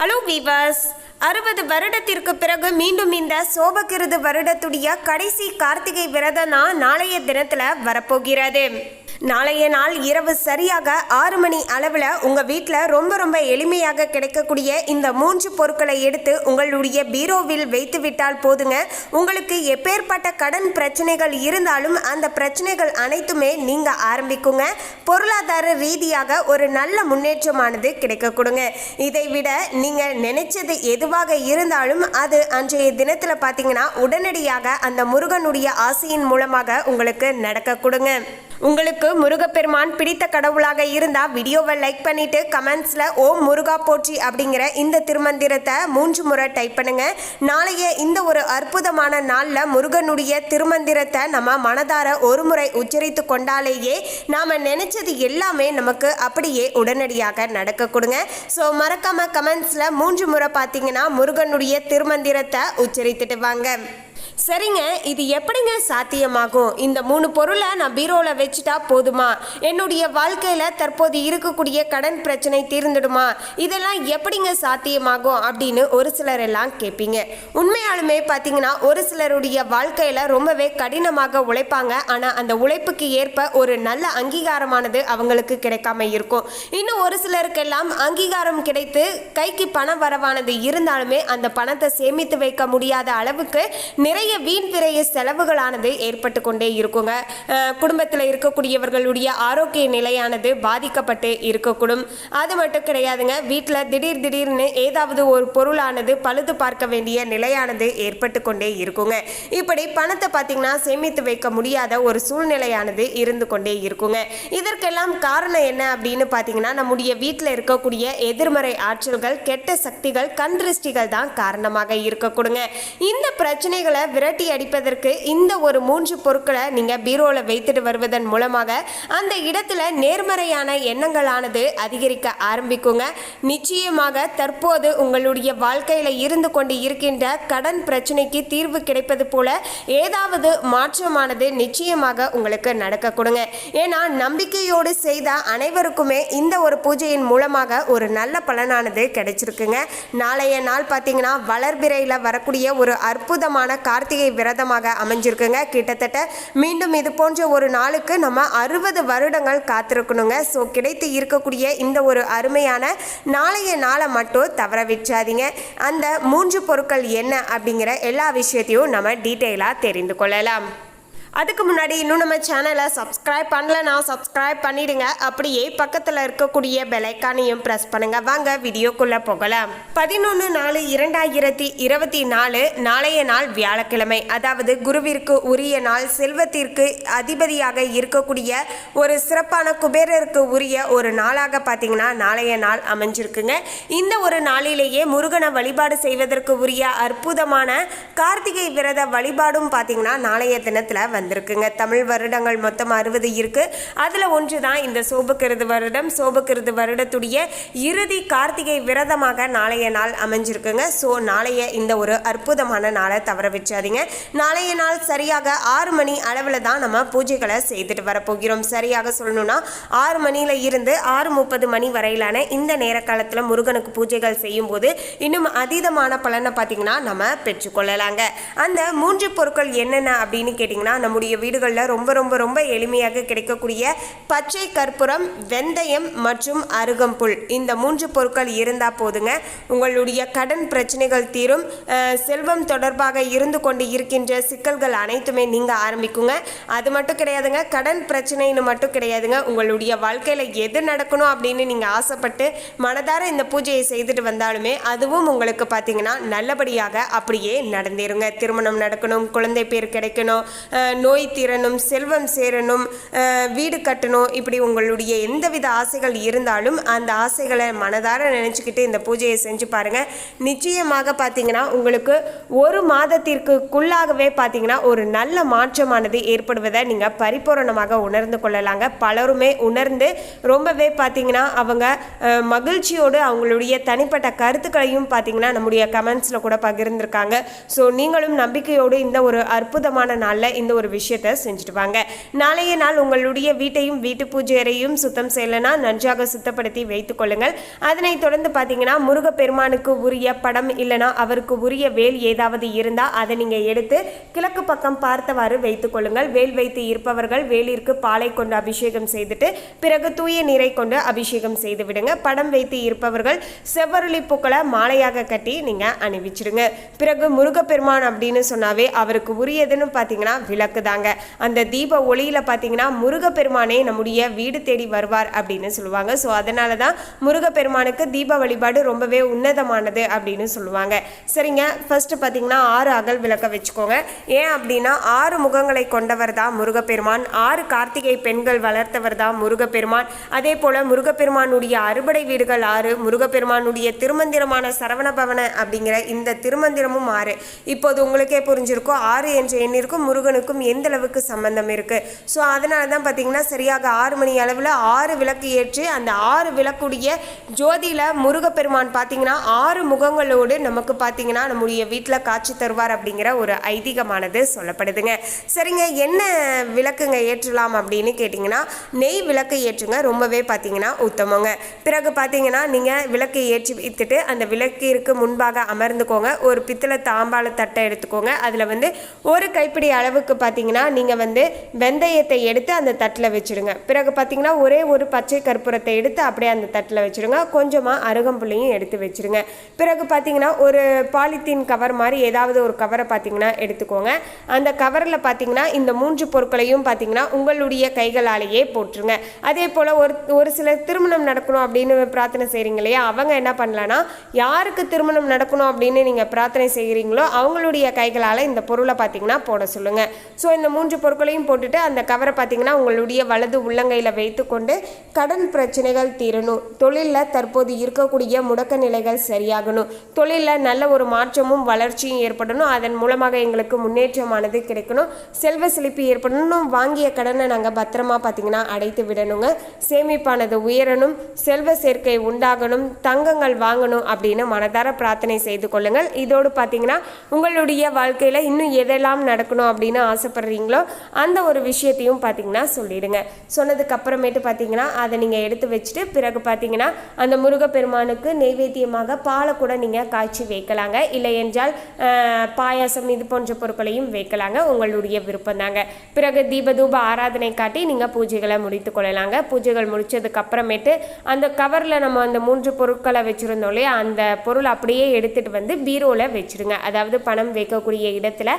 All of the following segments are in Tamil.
ஹலோ வீவர்ஸ் அறுபது வருடத்திற்கு பிறகு மீண்டும் இந்த சோபகிருது வருடத்துடைய கடைசி கார்த்திகை விரதம் நாளைய தினத்தில் வரப்போகிறது. நாளைய நாள் இரவு சரியாக ஆறு மணி அளவில் உங்கள் வீட்டில் ரொம்ப ரொம்ப எளிமையாக கிடைக்கக்கூடிய இந்த மூன்று பொருட்களை எடுத்து உங்களுடைய பீரோவில் வைத்து விட்டால் போதுங்க. உங்களுக்கு எப்பேற்பட்ட கடன் பிரச்சனைகள் இருந்தாலும் அந்த பிரச்சனைகள் அனைத்துமே நீங்கள் ஆரம்பிக்குங்க. பொருளாதார ரீதியாக ஒரு நல்ல முன்னேற்றமானது கிடைக்க கொடுங்க இதை விட நீங்கள் நினைச்சது எதுவாக இருந்தாலும் அது அன்றைய தினத்தில் பார்த்தீங்கன்னா உடனடியாக அந்த முருகனுடைய ஆசையின் மூலமாக உங்களுக்கு நடக்க கொடுங்க உங்களுக்கு முருகப்பெருமான் பிடித்த கடவுளாக இருந்தால் வீடியோவை லைக் பண்ணிட்டு கமெண்ட்ஸில் ஓம் முருகா போற்றி அப்படிங்கிற இந்த திருமந்திரத்தை மூன்று முறை டைப் பண்ணுங்க. நாளைய இந்த ஒரு அற்புதமான நாளில் முருகனுடைய திருமந்திரத்தை நம்ம மனதார ஒரு முறை உச்சரித்து கொண்டாலேயே நாம் நினைச்சது எல்லாமே நமக்கு அப்படியே உடனடியாக நடக்க கொடுங்க. ஸோ மறக்காம கமெண்ட்ஸில் மூன்று முறை பார்த்தீங்கன்னா முருகனுடைய திருமந்திரத்தை உச்சரித்துட்டு வாங்க. சரிங்க இது எப்படிங்க சாத்தியமாகும்? இந்த மூணு பொருளை நான் பீரோவில் வச்சுட்டா போதுமா? என்னுடைய வாழ்க்கையில் தற்போது இருக்கக்கூடிய கடன் பிரச்சனை தீர்ந்துடுமா? இதெல்லாம் எப்படிங்க சாத்தியமாகும் அப்படின்னு ஒரு சிலர் எல்லாம் கேட்பீங்க உண்மையாலுமே பார்த்தீங்கன்னா ஒரு சிலருடைய வாழ்க்கையில் ரொம்பவே கடினமாக உழைப்பாங்க. ஆனால் அந்த உழைப்புக்கு ஏற்ப ஒரு நல்ல அங்கீகாரமானது அவங்களுக்கு கிடைக்காம இருக்கும். இன்னும் ஒரு சிலருக்கெல்லாம் அங்கீகாரம் கிடைத்து கைக்கு பணம் வரவானது இருந்தாலுமே அந்த பணத்தை சேமித்து வைக்க முடியாத அளவுக்கு நிறைய வீண் விரைய செலவுகளானது ஏற்பட்டு கொண்டே இருக்குங்க. குடும்பத்தில் இருக்கக்கூடியவர்களுடைய ஆரோக்கிய நிலையானது பாதிக்கப்பட்டு இருக்கக்கூடும். அது மட்டும் கிடையாதுங்க வீட்டில் திடீர் திடீர்னு ஏதாவது ஒரு பொருளானது பழுது பார்க்க வேண்டிய நிலையானது ஏற்பட்டு கொண்டே இருக்குங்க. இப்படி பணத்தை பார்த்தீங்கன்னா சேமித்து வைக்க முடியாத ஒரு சூழ்நிலையானது இருந்து கொண்டே இருக்குங்க. இதற்கெல்லாம் காரணம் என்ன அப்படின்னு பார்த்தீங்கன்னா நம்முடைய வீட்டில் இருக்கக்கூடிய எதிர்மறை ஆற்றல்கள் கெட்ட சக்திகள் கண் திருஷ்டிகள் தான் காரணமாக இருக்கக்கூடுங்க இந்த பிரச்சனைகளை விரட்டி அடிப்பதற்கு இந்த ஒரு மூன்று பொருட்களை நீங்கள் பீரோவில் வைத்துட்டு வருவதன் மூலமாக அந்த இடத்துல நேர்மறையான எண்ணங்களானது அதிகரிக்க ஆரம்பிக்குங்க. நிச்சயமாக தற்போது உங்களுடைய வாழ்க்கையில் இருந்து கொண்டு இருக்கின்ற கடன் பிரச்சனைக்கு தீர்வு கிடைப்பது போல ஏதாவது மாற்றமானது நிச்சயமாக உங்களுக்கு நடக்க கொடுங்க. ஏன்னா நம்பிக்கையோடு செய்த அனைவருக்குமே இந்த ஒரு பூஜையின் மூலமாக ஒரு நல்ல பலனானது கிடைச்சிருக்குங்க. நாளைய நாள் பார்த்தீங்கன்னா வளர்பிறையில் வரக்கூடிய ஒரு அற்புதமான கார்த்திகை விரதமாக அமைஞ்சிருக்குங்க. கிட்டத்தட்ட மீண்டும் இது போன்ற ஒரு நாளுக்கு நம்ம அறுபது வருடங்கள் காத்திருக்கணுங்க. ஸோ கிடைத்து இருக்கக்கூடிய இந்த ஒரு அருமையான நாளைய நாளை மட்டும் தவற விட்டுறாதீங்க. அந்த மூன்று பொருட்கள் என்ன அப்படிங்கிற எல்லா விஷயத்தையும் நம்ம டீட்டெயிலாக தெரிந்து கொள்ளலாம். அதுக்கு முன்னாடி இன்னும் நம்ம சேனலை சப்ஸ்கிரைப் பண்ணலனா சப்ஸ்கிரைப் பண்ணிடுங்க. அப்படியே பக்கத்தில் இருக்கக்கூடிய பெலைக்கானையும் ப்ரெஸ் பண்ணுங்க. வாங்க வீடியோக்குள்ளே போகலாம். பதினொன்று நாலு இரண்டாயிரத்தி இருபத்தி நாலு நாளைய நாள் வியாழக்கிழமை. அதாவது குருவிற்கு உரிய நாள் செல்வத்திற்கு அதிபதியாக இருக்கக்கூடிய ஒரு சிறப்பான குபேரருக்கு உரிய ஒரு நாளாக பார்த்தீங்கன்னா நாளைய நாள் அமைஞ்சிருக்குங்க. இந்த ஒரு நாளிலேயே முருகனை வழிபாடு செய்வதற்கு உரிய அற்புதமான கார்த்திகை விரத வழிபாடும் பார்த்தீங்கன்னா நாளைய தினத்தில் வந்திருக்குங்க. தமிழ் வருடங்கள் மொத்தம் அறுபது இருக்கு. அதில் ஒன்று தான் இந்த சோபக்கிருது வருடம். சோபக்கிருது வருடத்துடைய இறுதி கார்த்திகை விரதமாக நாளைய நாள் அமைஞ்சிருக்குங்க. ஸோ நாளைய இந்த ஒரு அற்புதமான நாளை தவற வச்சாதீங்க. நாளைய நாள் சரியாக ஆறு மணி அளவில் தான் நம்ம பூஜைகளை செய்துட்டு வரப்போகிறோம். சரியாக சொல்லணும்னா ஆறு மணியில் இருந்து ஆறு முப்பது மணி வரையிலான இந்த நேர காலத்தில் முருகனுக்கு பூஜைகள் செய்யும் போது இன்னும் அதீதமான பலனை பார்த்தீங்கன்னா நம்ம பெற்றுக்கொள்ளலாங்க. அந்த மூன்று பொருட்கள் என்னென்ன அப்படின்னு கேட்டிங்கன்னா நம்முடைய வீடுகளில் ரொம்ப ரொம்ப ரொம்ப எளிமையாக கிடைக்கக்கூடிய பச்சை கற்பூரம் வெந்தயம் மற்றும் அருகம்புல். இந்த மூன்று பொருட்கள் இருந்தால் போதுங்க. உங்களுடைய கடன் பிரச்சனைகள் தீரும். செல்வம் தொடர்பாக இருந்து கொண்டு இருக்கின்ற சிக்கல்கள் அனைத்துமே நீங்கள் ஆரம்பிக்குங்க. அது மட்டும் கிடையாதுங்க. கடன் பிரச்சனைன்னு மட்டும் கிடையாதுங்க. உங்களுடைய வாழ்க்கையில் எது நடக்கணும் அப்படின்னு நீங்கள் ஆசைப்பட்டு மனதார இந்த பூஜையை செய்துட்டு வந்தாலுமே அதுவும் உங்களுக்கு பார்த்தீங்கன்னா நல்லபடியாக அப்படியே நடந்திருங்க திருமணம் நடக்கணும் குழந்தை பேர் கிடைக்கணும் நோய் தீரணும் செல்வம் சேரணும் வீடு கட்டணும் இப்படி உங்களுடைய எந்தவித ஆசைகள் இருந்தாலும் அந்த ஆசைகளை மனதார நினச்சிக்கிட்டு இந்த பூஜையை செஞ்சு பாருங்கள் நிச்சயமாக பார்த்தீங்கன்னா உங்களுக்கு ஒரு மாதத்திற்குள்ளாகவே பார்த்தீங்கன்னா ஒரு நல்ல மாற்றமானது ஏற்படுவதை நீங்கள் பரிபூரணமாக உணர்ந்து கொள்ளலாங்க. பலருமே உணர்ந்து ரொம்பவே பார்த்தீங்கன்னா அவங்க மகிழ்ச்சியோடு அவங்களுடைய தனிப்பட்ட கருத்துக்களையும் பார்த்தீங்கன்னா நம்முடைய கமெண்ட்ஸில் கூட பகிர்ந்திருக்காங்க. ஸோ நீங்களும் நம்பிக்கையோடு இந்த ஒரு அற்புதமான நாளில் இந்த ஒரு ஒரு விஷயத்த செஞ்சுட்டு வாங்க நாளைய நாள் உங்களுடைய வீட்டையும் வீட்டு பூஜை அறையும் சுத்தம் செய்யலைன்னா நன்றாக சுத்தப்படுத்தி வைத்துக் கொள்ளுங்கள். அதனைத் தொடர்ந்து பார்த்தீங்கன்னா முருகப்பெருமானுக்கு உரிய படம் இல்லைனா அவருக்கு உரிய வேல் ஏதாவது இருந்தால் அதை நீங்கள் எடுத்து கிழக்கு பக்கம் பார்த்தவாறு வைத்துக் கொள்ளுங்கள். வேல் வைத்து இருப்பவர்கள் வேலிற்கு பாலை கொண்டு அபிஷேகம் செய்துட்டு பிறகு தூய நீரை கொண்டு அபிஷேகம் செய்து விடுங்க. படம் வைத்து இருப்பவர்கள் செவ்வருளி பூக்களை மாலையாக கட்டி நீங்கள் அணிவிச்சிடுங்க பிறகு முருகப்பெருமான் அப்படின்னு சொன்னாவே அவருக்கு உரியதுன்னு பார்த்தீங்கன்னா விளக்கு தாங்க அந்த தீப ஒளியில் பார்த்தீங்கன்னா முருகப்பெருமானே நம்முடைய வீடு தேடி வருவார் அப்படின்னு சொல்லுவாங்க. ஸோ அதனால தான் முருகப்பெருமானுக்கு தீப வழிபாடு ரொம்பவே உன்னதமானது அப்படின்னு சொல்லுவாங்க. சரிங்க. ஃபர்ஸ்ட் பார்த்தீங்கன்னா ஆறு அகல் விளக்க வச்சுக்கோங்க. ஏன் அப்படின்னா ஆறு முகங்களை கொண்டவர் தான் முருகப்பெருமான். ஆறு கார்த்திகை பெண்கள் வளர்த்தவர் தான் முருகப்பெருமான். அதே போல முருகப்பெருமானுடைய அறுபடை வீடுகள் ஆறு முருகப்பெருமானுடைய திருமந்திரமான சரவணபவன அப்படிங்கிற இந்த திருமந்திரமும் ஆறு. இப்போது உங்களுக்கே புரிஞ்சிருக்கும். ஆறு என்ற எண்ணிற்கும் முருகனுக்கும் எந்த அளவுக்கு சம்பந்தம் இருக்குது ஸோ அதனால தான் பார்த்தீங்கன்னா சரியாக ஆறு மணி அளவில் ஆறு விளக்கு ஏற்றி அந்த ஆறு விளக்குடைய ஜோதியில் முருகப்பெருமான் பார்த்தீங்கன்னா ஆறு முகங்களோடு நமக்கு பார்த்தீங்கன்னா நம்முடைய வீட்டில் காட்சி தருவார் அப்படிங்கிற ஒரு ஐதீகமானது சொல்லப்படுதுங்க. சரிங்க என்ன விளக்குங்க ஏற்றலாம் அப்படின்னு கேட்டிங்கன்னா நெய் விளக்கு ஏற்றுங்க ரொம்பவே பார்த்தீங்கன்னா உத்தமங்க. பிறகு பார்த்தீங்கன்னா நீங்கள் விளக்கு ஏற்றி வைத்துட்டு அந்த விளக்கிற்கு முன்பாக அமர்ந்துக்கோங்க. ஒரு பித்தளை தாம்பாள தட்டை எடுத்துக்கோங்க. அதில் வந்து ஒரு கைப்பிடி அளவுக்கு பார்த்தீங்கன்னா நீங்கள் வந்து வெந்தயத்தை எடுத்து அந்த தட்டில் வச்சுருங்க. பிறகு பார்த்தீங்கன்னா ஒரே ஒரு பச்சை கற்பூரத்தை எடுத்து அப்படியே அந்த தட்டில் வச்சுருங்க. கொஞ்சமாக அருகம்புள்ளையும் எடுத்து வச்சுருங்க. பிறகு பார்த்தீங்கன்னா ஒரு பாலித்தீன் கவர் மாதிரி ஏதாவது ஒரு கவரை பார்த்தீங்கன்னா எடுத்துக்கோங்க. அந்த கவரில் பார்த்தீங்கன்னா இந்த மூன்று பொருட்களையும் பார்த்தீங்கன்னா உங்களுடைய கைகளாலேயே போட்டுருங்க. அதே போல் ஒரு ஒரு சில திருமணம் நடக்கணும் அப்படின்னு பிரார்த்தனை செய்கிறீங்க இல்லையா? அவங்க என்ன பண்ணலான்னா யாருக்கு திருமணம் நடக்கணும் அப்படின்னு நீங்கள் பிரார்த்தனை செய்கிறீங்களோ அவங்களுடைய கைகளால் இந்த பொருளை பார்த்தீங்கன்னா போட சொல்லுங்கள் ஸோ இந்த மூன்று பொருட்களையும் போட்டுட்டு அந்த கவரை பார்த்தீங்கன்னா உங்களுடைய வலது உள்ளங்கையில் வைத்துக்கொண்டு கடன் பிரச்சனைகள் தீரணும். தொழிலில் தற்போது இருக்கக்கூடிய முடக்க நிலைகள் சரியாகணும். தொழிலில் நல்ல ஒரு மாற்றமும் வளர்ச்சியும் ஏற்படணும். அதன் மூலமாக எங்களுக்கு முன்னேற்றமானது கிடைக்கணும். செல்வ செழிப்பு ஏற்படணும். வாங்கிய கடனை நாங்கள் பத்திரமா பார்த்தீங்கன்னா அடைத்து விடணுங்க. சேமிப்பானது உயரணும். செல்வ சேர்க்கை உண்டாகணும். தங்கங்கள் வாங்கணும் அப்படின்னு மனதார பிரார்த்தனை செய்து கொள்ளுங்கள். இதோடு பார்த்தீங்கன்னா உங்களுடைய வாழ்க்கையில் இன்னும் எதெல்லாம் நடக்கணும் அப்படின்னு ஆசை ஆசைப்படுறீங்களோ அந்த ஒரு விஷயத்தையும் பார்த்தீங்கன்னா சொல்லிடுங்க. சொன்னதுக்கு அப்புறமேட்டு பார்த்தீங்கன்னா அதை நீங்கள் எடுத்து வச்சுட்டு பிறகு பார்த்தீங்கன்னா அந்த முருகப்பெருமானுக்கு நெய்வேத்தியமாக பாலை கூட நீங்கள் காய்ச்சி வைக்கலாங்க. இல்லை என்றால் பாயாசம் இது போன்ற பொருட்களையும் வைக்கலாங்க. உங்களுடைய விருப்பம் தாங்க. பிறகு தீபதூப ஆராதனை காட்டி நீங்கள் பூஜைகளை முடித்து கொள்ளலாங்க. பூஜைகள் முடித்ததுக்கு அப்புறமேட்டு அந்த கவரில் நம்ம அந்த மூன்று பொருட்களை வச்சுருந்தோம் இல்லையா அந்த பொருள் அப்படியே எடுத்துகிட்டு வந்து பீரோவில் வச்சுருங்க. அதாவது பணம் வைக்கக்கூடிய இடத்துல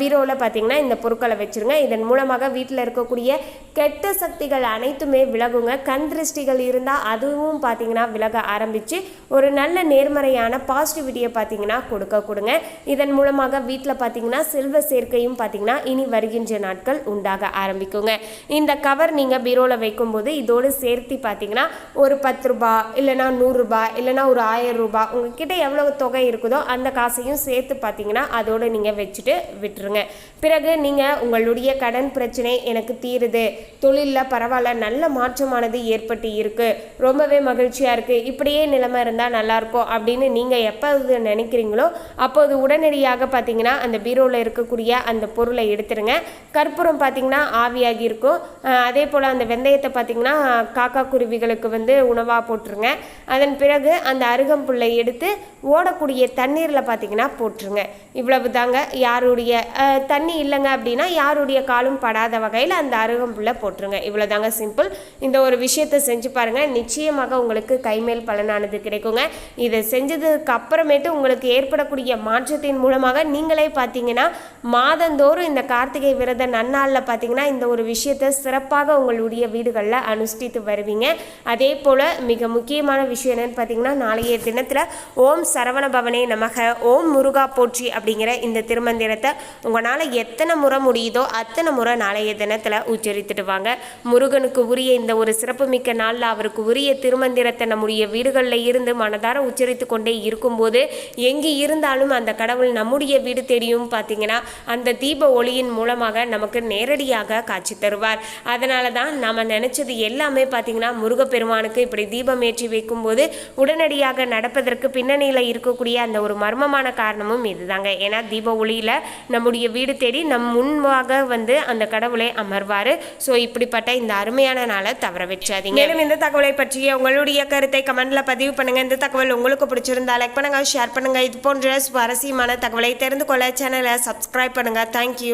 பீரோவில் பார்த்தீங்கன்னா இந்த பொருட்களை வச்சுருங்க. இதன் மூலமாக வீட்டில் இருக்கக்கூடிய கெட்ட சக்திகள் அனைத்துமே விலகுங்க. கண் திருஷ்டிகள் இருந்தால் அதுவும் பார்த்தீங்கன்னா விலக ஆரம்பித்து ஒரு நல்ல நேர்மறையான பாசிட்டிவிட்டியை பார்த்தீங்கன்னா கொடுக்க கொடுங்க. இதன் மூலமாக வீட்டில் பார்த்தீங்கன்னா செல்வ சேர்க்கையும் பார்த்தீங்கன்னா இனி வருகின்ற நாட்கள் உண்டாக ஆரம்பிக்குங்க. இந்த கவர் நீங்கள் பீரோவில் வைக்கும்போது இதோடு சேர்த்து பார்த்தீங்கன்னா ஒரு பத்து ரூபாய் இல்லைனா நூறுரூபா இல்லைனா ஒரு ஆயிரம் ரூபாய் உங்ககிட்ட எவ்வளோ தொகை இருக்குதோ அந்த காசையும் சேர்த்து பார்த்தீங்கன்னா அதோடு நீங்கள் வச்சுட்டு விட்டுருங்க. பிறகு நீங்கள் உங்களுடைய கடன் பிரச்சனை எனக்கு தீருது. தொழிலில் பரவாயில்ல நல்ல மாற்றமானது ஏற்பட்டு இருக்கு. ரொம்பவே மகிழ்ச்சியாக இருக்குது இப்படியே நிலைமை இருந்தால் நல்லாயிருக்கும் அப்படின்னு நீங்கள் எப்போ இது நினைக்கிறீங்களோ அப்போது உடனடியாக பார்த்தீங்கன்னா அந்த பீரோவில் இருக்கக்கூடிய அந்த பொருளை எடுத்துருங்க. கற்பூரம் பார்த்தீங்கன்னா ஆவியாகி இருக்கும். அதே போல் அந்த வெந்தயத்தை பார்த்தீங்கன்னா காக்கா குருவிகளுக்கு வந்து உணவாக போட்டுருங்க. அதன் பிறகு அந்த அருகம்புல்லை எடுத்து ஓடக்கூடிய தண்ணீரில் பார்த்தீங்கன்னா போட்டுருங்க. இவ்வளவு தாங்க யாருடைய தண்ணி இல்லைங்க அப்படின்னா யாருடைய காலும் படாத வகையில் அந்த அருகம்புல்லை போட்டுருங்க. இவ்வளோ தாங்க சிம்பிள் இந்த ஒரு விஷயத்தை செஞ்சு பாருங்கள் நிச்சயமாக உங்களுக்கு கைமேல் பலனானது கிடைக்குங்க. இதை செஞ்சதுக்கு அப்புறமேட்டு உங்களுக்கு ஏற்படக்கூடிய மாற்றத்தின் மூலமாக நீங்களே பார்த்தீங்கன்னா மாதந்தோறும் இந்த கார்த்திகை விரத நன்னாளில் பார்த்தீங்கன்னா இந்த ஒரு விஷயத்தை சிறப்பாக உங்களுடைய வீடுகளில் அனுஷ்டித்து வருவீங்க. அதே போல் மிக முக்கியமான விஷயம் என்னன்னு பார்த்தீங்கன்னா நாளைய தினத்தில் ஓம் சரவண பவனே நமக. ஓம் முருகா போற்றி அப்படிங்கிற இந்த திருமந்திரத்தை உங்களால் எத்தனை முறை முடியுதோ அத்தனை முறை நாளைய தினத்தில் உச்சரித்துட்டு வாங்க முருகனுக்கு உரிய இந்த ஒரு சிறப்புமிக்க நாளில் அவருக்கு உரிய திருமந்திரத்தை நம்முடைய வீடுகளில் இருந்து மனதார உச்சரித்து கொண்டே இருக்கும்போது எங்கே இருந்தாலும் அந்த கடவுள் நம்முடைய வீடு தேடியும் பார்த்தீங்கன்னா அந்த தீப ஒளியின் மூலமாக நமக்கு நேரடியாக காட்சி தருவார். அதனால தான் நம்ம நினச்சது எல்லாமே பார்த்தீங்கன்னா முருகப்பெருமானுக்கு இப்படி தீபம் ஏற்றி வைக்கும்போது உடனடியாக நடப்பதற்கு பின்னணியில் இருக்கக்கூடிய அந்த ஒரு மர்மமான காரணமும் இதுதாங்க. ஏன்னா தீப ஒளியில் நம்முடைய வீடு தேடி நம்ம நம் முன்பாக வந்து அந்த கடவுளை அமர்வார். ஸோ இப்படிப்பட்ட இந்த அருமையான நாளை தவற வச்சாதீங்க மேலும் இந்த தகவலை பற்றிய உங்களுடைய கருத்தை கமெண்ட்ல பதிவு பண்ணுங்க. இந்த தகவல் உங்களுக்கு பிடிச்சிருந்தா லைக் பண்ணுங்க ஷேர் பண்ணுங்க. இது போன்ற சுவாரஸ்யமான தகவலை தெரிந்து கொள்ள சேனலை சப்ஸ்கிரைப் பண்ணுங்க. தேங்க்யூ